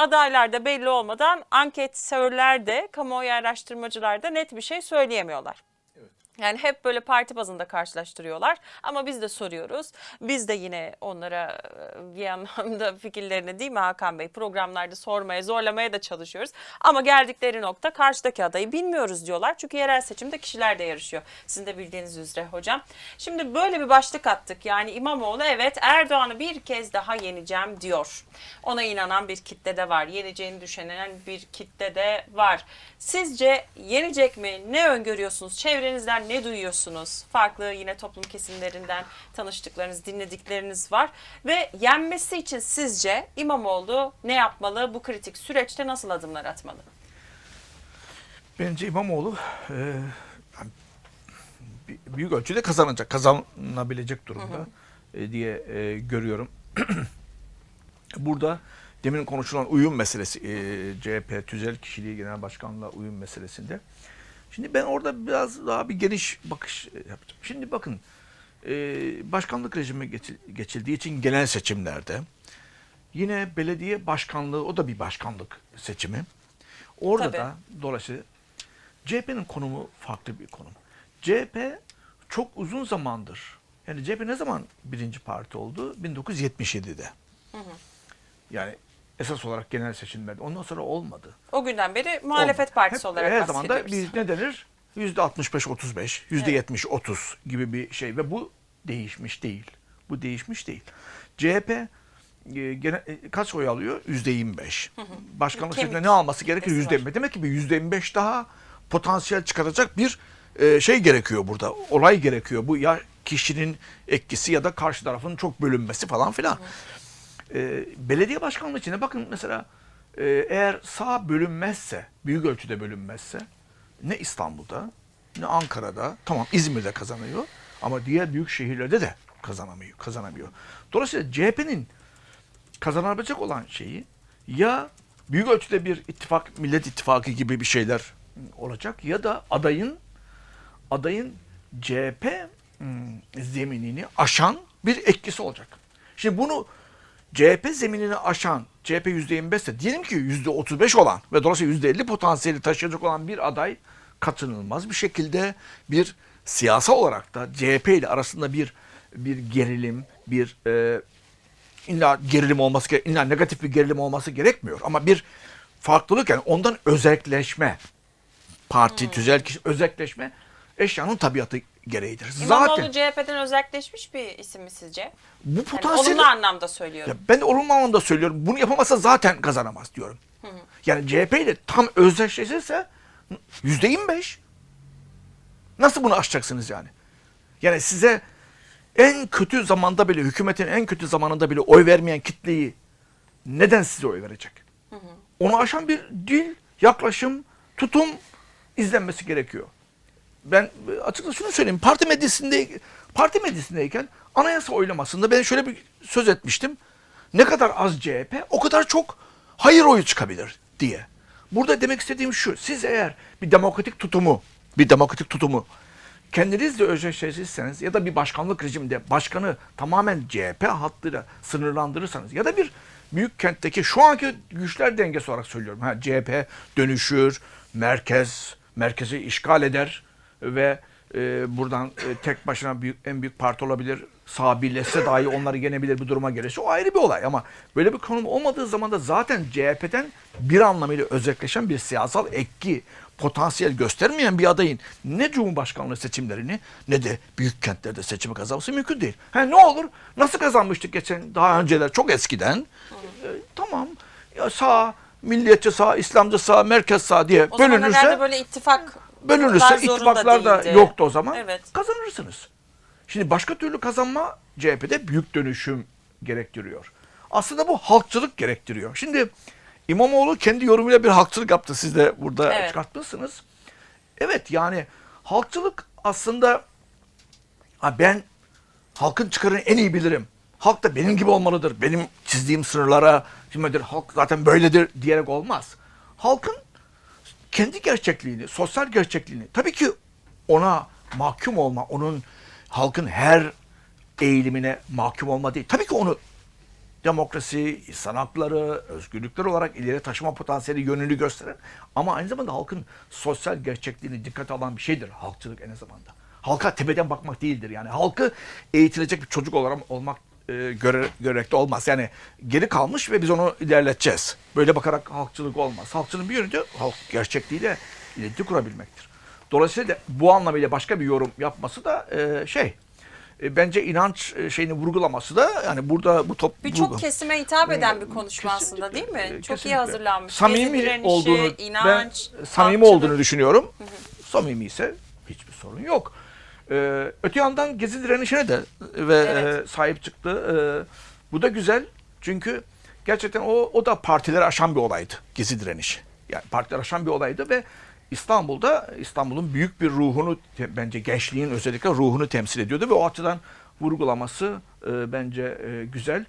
adaylar da belli olmadan anketörler de kamuoyu araştırmacılar da net bir şey söyleyemiyorlar. Yani hep böyle parti bazında karşılaştırıyorlar ama biz de soruyoruz. Biz de yine onlara e, bir anlamda fikirlerini değil mi Hakan Bey programlarda sormaya, zorlamaya da çalışıyoruz. Ama geldikleri nokta karşıdaki adayı bilmiyoruz diyorlar. Çünkü yerel seçimde kişiler de yarışıyor. Sizin de bildiğiniz üzere hocam. Şimdi böyle bir başlık attık. Yani İmamoğlu evet Erdoğan'ı bir kez daha yeneceğim diyor. Ona inanan bir kitle de var. Yeneceğini düşünen bir kitle de var. Sizce yenecek mi? Ne öngörüyorsunuz? Çevrenizden ne duyuyorsunuz? Farklı yine toplum kesimlerinden tanıştıklarınız, dinledikleriniz var. Ve yenmesi için sizce İmamoğlu ne yapmalı? Bu kritik süreçte nasıl adımlar atmalı? Bence İmamoğlu e, büyük ölçüde kazanacak, kazanabilecek durumda e, diye e, görüyorum. Burada demin konuşulan uyum meselesi, e, CHP tüzel kişiliği genel başkanlığa uyum meselesinde. Şimdi ben orada biraz daha bir geniş bakış e, yapacağım. Şimdi bakın, e, başkanlık rejimi geçil- geçildiği için genel seçimlerde yine belediye başkanlığı, o da bir başkanlık seçimi. Orada Tabii. da dolayısıyla CHP'nin konumu farklı bir konum. CHP çok uzun zamandır, yani CHP ne zaman birinci parti oldu? 1977'de. Yani esas olarak genel seçimlerde. Ondan sonra olmadı. O günden beri muhalefet Olmadı. partisi Hep- olarak Her zaman da bir ne denir? Yüzde 65-35, yüzde 70-30 gibi bir şey ve bu değişmiş değil. Bu değişmiş değil. CHP e, gene, e, kaç oy alıyor? Yüzde 25. Başkanlık Kemik seçiminde ne alması gerekir? kitlesi Yüzde var. 25. Demek ki bir yüzde 25 daha potansiyel çıkaracak bir e, şey gerekiyor burada. Olay gerekiyor. Bu ya kişinin etkisi ya da karşı tarafın çok bölünmesi falan filan. E, belediye başkanlığı içinde bakın mesela e, eğer sağ bölünmezse, büyük ölçüde bölünmezse ne İstanbul'da ne Ankara'da tamam İzmir'de kazanıyor ama diğer büyük şehirlerde de kazanamıyor, kazanamıyor. Dolayısıyla CHP'nin kazanabilecek olan şeyi ya büyük ölçüde bir ittifak, millet ittifakı gibi bir şeyler olacak ya da adayın adayın CHP hmm, zeminini aşan bir etkisi olacak. Şimdi bunu CHP zeminini aşan, CHP %25 ise diyelim ki %35 olan ve dolayısıyla %50 potansiyeli taşıyacak olan bir aday kaçınılmaz bir şekilde bir siyasal olarak da CHP ile arasında bir bir gerilim, bir e, illa gerilim olması illa negatif bir gerilim olması gerekmiyor. Ama bir farklılık yani ondan özelleşme parti tüzel kişi özelleşme eşyanın tabiatı gereğidir. İmamoğlu Zaten CHP'den özelleşmiş bir isim mi sizce? bu Yani potansiyel olumlu anlamda söylüyorum. ya ben de olumlu anlamda söylüyorum. Bunu yapamazsa zaten kazanamaz diyorum. Yani CHP ile tam özdeşleşirse yüzde 25. Nasıl bunu aşacaksınız yani? Yani size en kötü zamanda bile, hükümetin en kötü zamanında bile oy vermeyen kitleyi neden size oy verecek? Onu aşan bir dil, yaklaşım, tutum izlenmesi gerekiyor. Ben açıkçası şunu söyleyeyim. Parti medyasında parti medyasındayken anayasa oylamasında ben şöyle bir söz etmiştim. Ne kadar az CHP o kadar çok hayır oyu çıkabilir diye. Burada demek istediğim şu. Siz eğer bir demokratik tutumu, bir demokratik tutumu kendinizle özdeşleşirseniz ya da bir başkanlık rejiminde başkanı tamamen CHP hattıyla sınırlandırırsanız ya da bir büyük kentteki şu anki güçler dengesi olarak söylüyorum. Ha, CHP dönüşür, merkez, merkezi işgal eder ve e, buradan e, tek başına büyük, en büyük parti olabilir. Sağ birleşse dahi onları yenebilir bir duruma gelirse o ayrı bir olay ama böyle bir konum olmadığı zaman da zaten CHP'den bir anlamıyla özelleşen bir siyasal etki, potansiyel göstermeyen bir adayın ne Cumhurbaşkanlığı seçimlerini ne de büyük kentlerde seçimi kazanması mümkün değil. Ha, ne olur? Nasıl kazanmıştık geçen daha önceler çok eskiden? E, tamam. Ya sağ, milliyetçi sağ, İslamcı sağ, merkez sağ diye O bölünürse herhalde böyle ittifak bölünürse ittifaklar da yoktu o zaman Evet. kazanırsınız. Şimdi başka türlü kazanma CHP'de büyük dönüşüm gerektiriyor. Aslında bu halkçılık gerektiriyor. Şimdi İmamoğlu kendi yorumuyla bir halkçılık yaptı. Siz de burada Evet. çıkartmışsınız. Evet yani halkçılık aslında ben halkın çıkarını en iyi bilirim. Halk da benim gibi olmalıdır. Benim çizdiğim sınırlara hizmettir. Halk zaten böyledir diyerek olmaz. Halkın kendi gerçekliğini, sosyal gerçekliğini tabii ki ona mahkum olma, onun halkın her eğilimine mahkum olma değil. Tabii ki onu demokrasi, insan hakları, özgürlükler olarak ileri taşıma potansiyeli yönünü gösteren ama aynı zamanda halkın sosyal gerçekliğini dikkate alan bir şeydir halkçılık aynı zamanda. Halka tepeden bakmak değildir yani. Halkı eğitilecek bir çocuk olarak olmak e, göre, görekte olmaz. Yani geri kalmış ve biz onu ilerleteceğiz. Böyle bakarak halkçılık olmaz. Halkçılığın bir yönü de halk gerçekliğiyle iletişim kurabilmektir. Dolayısıyla bu anlamıyla başka bir yorum yapması da e, şey e, bence inanç e, şeyini vurgulaması da yani burada bu top Birçok vurgu- kesime hitap eden bir konuşma aslında değil mi? kesinlikle, e, Çok iyi kesinlikle. hazırlanmış. Samimi direnişi, olduğunu inanç, ben samimi halkçılık. olduğunu düşünüyorum. Samimi ise hiçbir sorun yok. Ee, öte yandan gezi direnişine de ve Evet. e, sahip çıktı. Ee, bu da güzel çünkü gerçekten o o da partileri aşan bir olaydı gezi direnişi. Yani partileri aşan bir olaydı ve İstanbul'da İstanbul'un büyük bir ruhunu bence gençliğin özellikle ruhunu temsil ediyordu ve o açıdan vurgulaması e, bence e, güzel.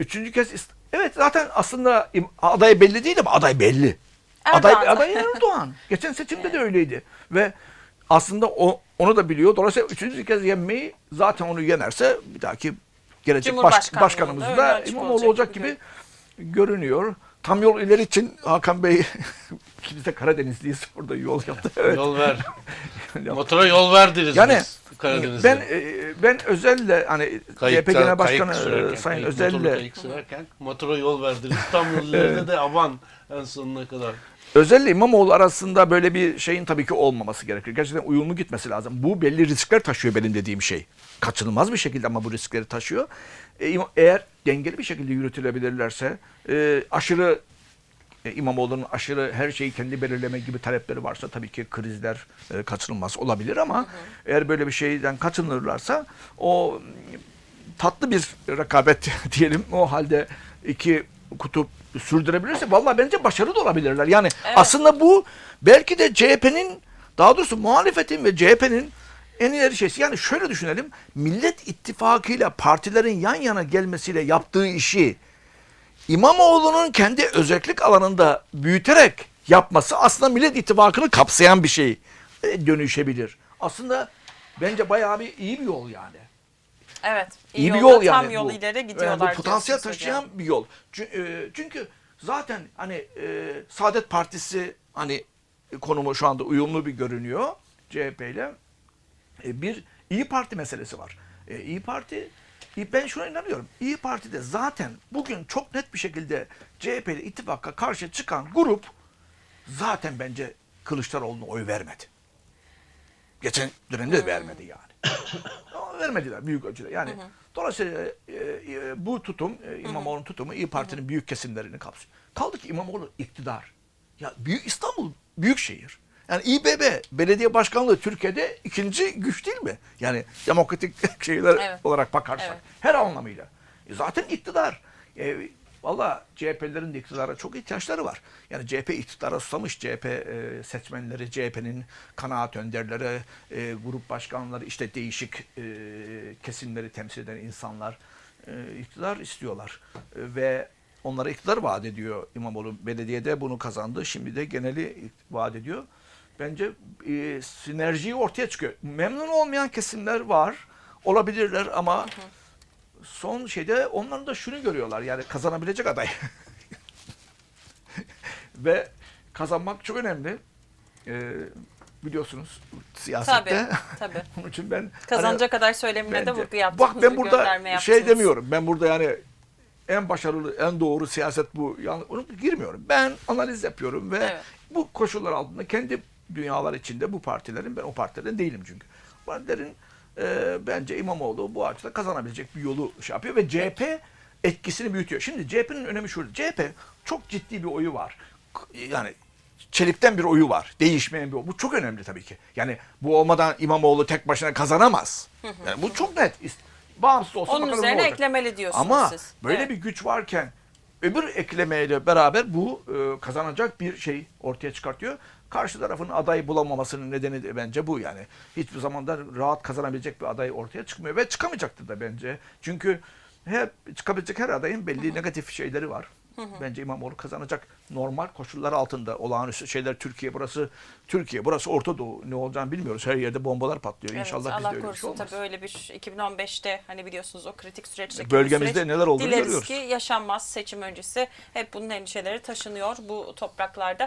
Üçüncü kez evet zaten aslında aday belli değil ama aday belli. Aday, Erdoğan. aday Erdoğan. Geçen seçimde de öyleydi. Ve aslında o onu da biliyor. Dolayısıyla üçüncü kez yenmeyi zaten onu yenerse bir dahaki gelecek baş, başkanımız da İmamoğlu olacak olacak gibi görünüyor. Tam yol ileri için Hakan Bey biz de Karadenizliyiz orada yol yaptı. Evet. Yol ver. Motora yol ver deriz Yani biz Karadeniz'de. ben e, ben özelle hani CHP Genel Başkanı e, Sayın kayık, Özel'le sürerken motora yol ver deriz. Tam yol ileride de aman en sonuna kadar. Özellikle İmamoğlu arasında böyle bir şeyin tabii ki olmaması gerekir. Gerçekten uyumlu gitmesi lazım. Bu belli riskler taşıyor benim dediğim şey. Kaçınılmaz bir şekilde ama bu riskleri taşıyor. E, eğer dengeli bir şekilde yürütülebilirlerse e, aşırı e, İmamoğlu'nun aşırı her şeyi kendi belirleme gibi talepleri varsa tabii ki krizler e, kaçınılmaz olabilir ama eğer böyle bir şeyden kaçınırlarsa o tatlı bir rekabet diyelim o halde iki kutup sürdürebilirse vallahi bence başarılı da olabilirler. Yani Evet. aslında bu belki de CHP'nin daha doğrusu muhalefetin ve CHP'nin en ileri şeysi. Yani şöyle düşünelim. Millet İttifakı'yla partilerin yan yana gelmesiyle yaptığı işi İmamoğlu'nun kendi özellik alanında büyüterek yapması aslında Millet İttifakı'nı kapsayan bir şey e, dönüşebilir. Aslında bence bayağı bir iyi bir yol yani. Evet. İyi, bir yolda, yol yani. Tam yol bu. ileri Yani gidiyorlar. bu potansiyel taşıyan hocam. bir yol. E, Çünkü zaten hani e, Saadet Partisi hani konumu şu anda uyumlu bir görünüyor CHP ile. E, bir İyi Parti meselesi var. E, İyi Parti İyi- ben şuna inanıyorum. İyi Parti'de zaten bugün çok net bir şekilde CHP ile ittifaka karşı çıkan grup zaten bence Kılıçdaroğlu'na oy vermedi. Geçen dönemde de vermedi yani. Vermediler büyük ölçüde. Yani dolayısıyla e, e, bu tutum, e, İmamoğlu'nun tutumu İyi Parti'nin büyük kesimlerini kapsıyor. Kaldı ki İmamoğlu iktidar. Ya büyük İstanbul büyük şehir. Yani İBB belediye başkanlığı Türkiye'de ikinci güç değil mi? Yani demokratik şeyler Evet. olarak bakarsak Evet. her anlamıyla. E, zaten iktidar. E, Valla CHP'lerin iktidara çok ihtiyaçları var. Yani CHP iktidara susamış. CHP e, seçmenleri, CHP'nin kanaat önderleri, e, grup başkanları, işte değişik e, kesimleri temsil eden insanlar e, iktidar istiyorlar. E, ve onlara iktidar vaat ediyor İmamoğlu. Belediyede bunu kazandı. Şimdi de geneli vaat ediyor. Bence e, sinerji ortaya çıkıyor. Memnun olmayan kesimler var. Olabilirler ama son şeyde onların da şunu görüyorlar. Yani kazanabilecek aday. Ve kazanmak çok önemli. Ee, biliyorsunuz siyasette. Tabii. Tabii. Onun için ben Kazanacak kadar söylemine hani, de vurgu yaptınız. Bak ben burada şey yaptınız. demiyorum. Ben burada yani en başarılı, en doğru siyaset bu. Yani onu girmiyorum. Ben analiz yapıyorum ve Evet. bu koşullar altında kendi dünyalar içinde bu partilerin ben o partilerin değilim çünkü. Partilerin e, bence İmamoğlu bu açıda kazanabilecek bir yolu şey yapıyor ve CHP etkisini büyütüyor. Şimdi CHP'nin önemi şurada. CHP çok ciddi bir oyu var. Yani çelikten bir oyu var. Değişmeyen bir oy. Bu çok önemli tabii ki. Yani bu olmadan İmamoğlu tek başına kazanamaz. Yani bu çok net. Bağımsız olsa Onun üzerine eklemeli diyorsunuz Ama siz. böyle Evet. bir güç varken öbür eklemeyle beraber bu e, kazanacak bir şey ortaya çıkartıyor. Karşı tarafın aday bulamamasının nedeni de bence bu yani. Hiçbir zamanda rahat kazanabilecek bir aday ortaya çıkmıyor ve çıkamayacaktır da bence. Çünkü hep çıkabilecek her adayın belli negatif şeyleri var. Bence İmamoğlu kazanacak. Normal koşullar altında olağanüstü şeyler Türkiye burası Türkiye burası Orta Doğu ne olacağını bilmiyoruz. Her yerde bombalar patlıyor. Evet, İnşallah bizde Allah öyle bir şey korusun olmaz. tabii öyle bir 2015'te hani biliyorsunuz o kritik süreçteki Bölgemizde süreç, neler olduğunu dileriz görüyoruz. ki yaşanmaz seçim öncesi hep bunun endişeleri taşınıyor bu topraklarda.